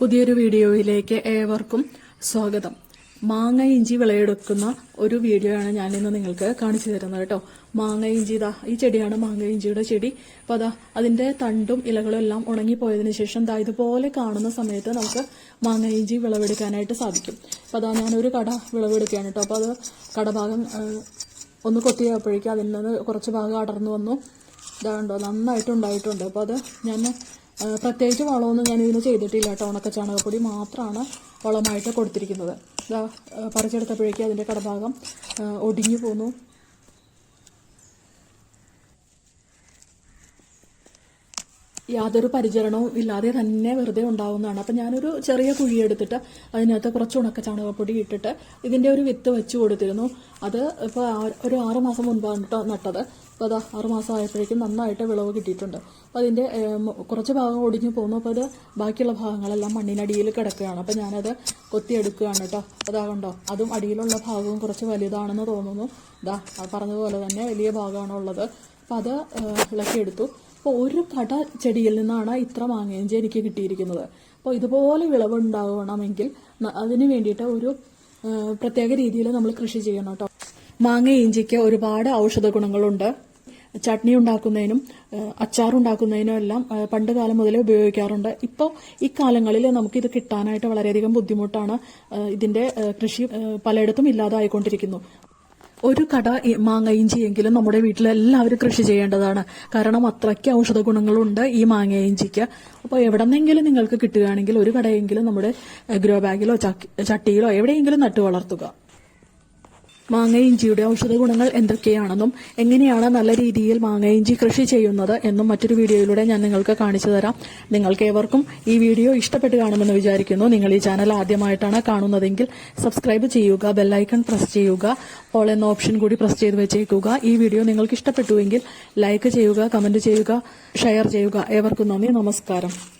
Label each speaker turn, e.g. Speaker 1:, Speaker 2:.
Speaker 1: പുതിയൊരു വീഡിയോയിലേക്ക് ഏവർക്കും സ്വാഗതം. മാങ്ങ ഇഞ്ചി വിളയെടുക്കുന്ന ഒരു വീഡിയോ ആണ് ഞാൻ ഇന്ന് നിങ്ങൾക്ക് കാണിച്ചു തരുന്നത് കേട്ടോ. മാങ്ങ ഇഞ്ചി ഇതാ ഈ ചെടിയാണ് മാങ്ങ ഇഞ്ചിയുടെ ചെടി. അപ്പോൾ അതാ അതിന്റെ തണ്ടും ഇലകളും എല്ലാം ഉണങ്ങിപ്പോയതിന് ശേഷം ദാ ഇതുപോലെ കാണുന്ന സമയത്ത് നമുക്ക് മാങ്ങ ഇഞ്ചി വിളവെടുക്കാനായിട്ട് സാധിക്കും. അപ്പോൾ അതാ ഞാനൊരു കട വിളവെടുക്കുകയാണ് കേട്ടോ. അപ്പോൾ അത് കടഭാഗം ഒന്ന് കൊത്തിയപ്പോഴേക്കും അതിൽ നിന്ന് കുറച്ച് ഭാഗം അടർന്നു വന്നു. ഇതാണ്ടോ നന്നായിട്ട് ഉണ്ടായിട്ടുണ്ട്. അപ്പോൾ അത് ഞാൻ പ്രത്യേകിച്ച് വളമൊന്നും ഞാൻ ഇതിന് ചെയ്തിട്ടില്ല കേട്ടോ. ഉണക്ക ചാണകപ്പൊടി മാത്രമാണ് വളമായിട്ട് കൊടുത്തിരിക്കുന്നത്. ഇതാ പറിച്ചെടുത്തപ്പോഴേക്കും അതിന്റെ കടഭാഗം ഒടിഞ്ഞു പോന്നു. യാതൊരു പരിചരണവും ഇല്ലാതെ തന്നെ വെറുതെ ഉണ്ടാവുന്നതാണ്. അപ്പം ഞാനൊരു ചെറിയ കുഴി എടുത്തിട്ട് അതിനകത്ത് കുറച്ച് ഉണക്ക ചാണകപ്പൊടി ഇട്ടിട്ട് ഇതിന്റെ ഒരു വിത്ത് വെച്ച് കൊടുത്തിരുന്നു. അത് ഇപ്പോൾ ഒരു ആറ് മാസം മുൻപാണ് കേട്ടോ നട്ടത്. അപ്പോൾ അത് ആറ് മാസം ആയപ്പോഴേക്കും നന്നായിട്ട് വിളവ് കിട്ടിയിട്ടുണ്ട്. അപ്പോൾ അതിന്റെ കുറച്ച് ഭാഗം ഒടിഞ്ഞു പോകുന്നു അപ്പോൾ അത് ബാക്കിയുള്ള ഭാഗങ്ങളെല്ലാം മണ്ണിനടിയിൽ കിടക്കുകയാണ്. അപ്പോൾ ഞാനത് കൊത്തിയെടുക്കുകയാണ് കേട്ടോ അതാകണ്ടോ അതും അടിയിലുള്ള ഭാഗവും കുറച്ച് വലുതാണെന്ന് തോന്നുന്നു. ഇതാ പറഞ്ഞതുപോലെ തന്നെ വലിയ ഭാഗമാണുള്ളത്. അപ്പോൾ അത് ഇളക്കിയെടുത്തു. അപ്പോൾ ഒരു കട ചെടിയിൽ നിന്നാണ് ഇത്ര മാങ്ങയിഞ്ചി എനിക്ക് കിട്ടിയിരിക്കുന്നത്. അപ്പോൾ ഇതുപോലെ വിളവുണ്ടാവണമെങ്കിൽ ഉണ്ടാവണമെങ്കിൽ അതിന് വേണ്ടിയിട്ട് ഒരു പ്രത്യേക രീതിയിൽ നമ്മൾ കൃഷി ചെയ്യണം കേട്ടോ. മാങ്ങ ഇഞ്ചിക്ക് ഒരുപാട് ഔഷധ ഗുണങ്ങളുണ്ട്. ചട്നി ഉണ്ടാക്കുന്നതിനും അച്ചാറുണ്ടാക്കുന്നതിനും എല്ലാം പണ്ട് കാലം മുതലേ ഉപയോഗിക്കാറുണ്ട്. ഇപ്പോൾ ഈ കാലങ്ങളിൽ നമുക്കിത് കിട്ടാനായിട്ട് വളരെയധികം ബുദ്ധിമുട്ടാണ് ഇതിന്റെ കൃഷി പലയിടത്തും ഇല്ലാതായിക്കൊണ്ടിരിക്കുന്നു. ഒരു കട മാങ്ങ ഇഞ്ചിയെങ്കിലും നമ്മുടെ വീട്ടിൽ എല്ലാവരും കൃഷി ചെയ്യേണ്ടതാണ്. കാരണം അത്രയ്ക്ക് ഔഷധ ഗുണങ്ങളുണ്ട് ഈ മാങ്ങ ഇഞ്ചിക്ക്. അപ്പോൾ എവിടെന്നെങ്കിലും നിങ്ങൾക്ക് കിട്ടുകയാണെങ്കിൽ ഒരു കടയെങ്കിലും നമ്മുടെ ഗ്രോ ബാഗിലോ ചട്ടിയിലോ എവിടെയെങ്കിലും നട്ടു വളർത്തുക. മാങ്ങ ഇഞ്ചിയുടെ ഔഷധ ഗുണങ്ങൾ എന്തൊക്കെയാണെന്നും എങ്ങനെയാണ് നല്ല രീതിയിൽ മാങ്ങ ഇഞ്ചി കൃഷി ചെയ്യുന്നത് എന്നും മറ്റൊരു വീഡിയോയിലൂടെ ഞാൻ നിങ്ങൾക്ക് കാണിച്ചു തരാം. നിങ്ങൾക്ക് ഏവർക്കും ഈ വീഡിയോ ഇഷ്ടപ്പെട്ട് കാണുമെന്ന് വിചാരിക്കുന്നു. നിങ്ങൾ ഈ ചാനൽ ആദ്യമായിട്ടാണ് കാണുന്നതെങ്കിൽ സബ്സ്ക്രൈബ് ചെയ്യുക ബെല്ലൈക്കൺ പ്രസ് ചെയ്യുക ഓൾ എന്ന ഓപ്ഷൻ കൂടി പ്രസ് ചെയ്ത് വെച്ചേക്കുക. ഈ വീഡിയോ നിങ്ങൾക്ക് ഇഷ്ടപ്പെട്ടുവെങ്കിൽ ലൈക്ക് ചെയ്യുക കമന്റ് ചെയ്യുക ഷെയർ ചെയ്യുക. ഏവർക്കും നന്ദി നമസ്കാരം.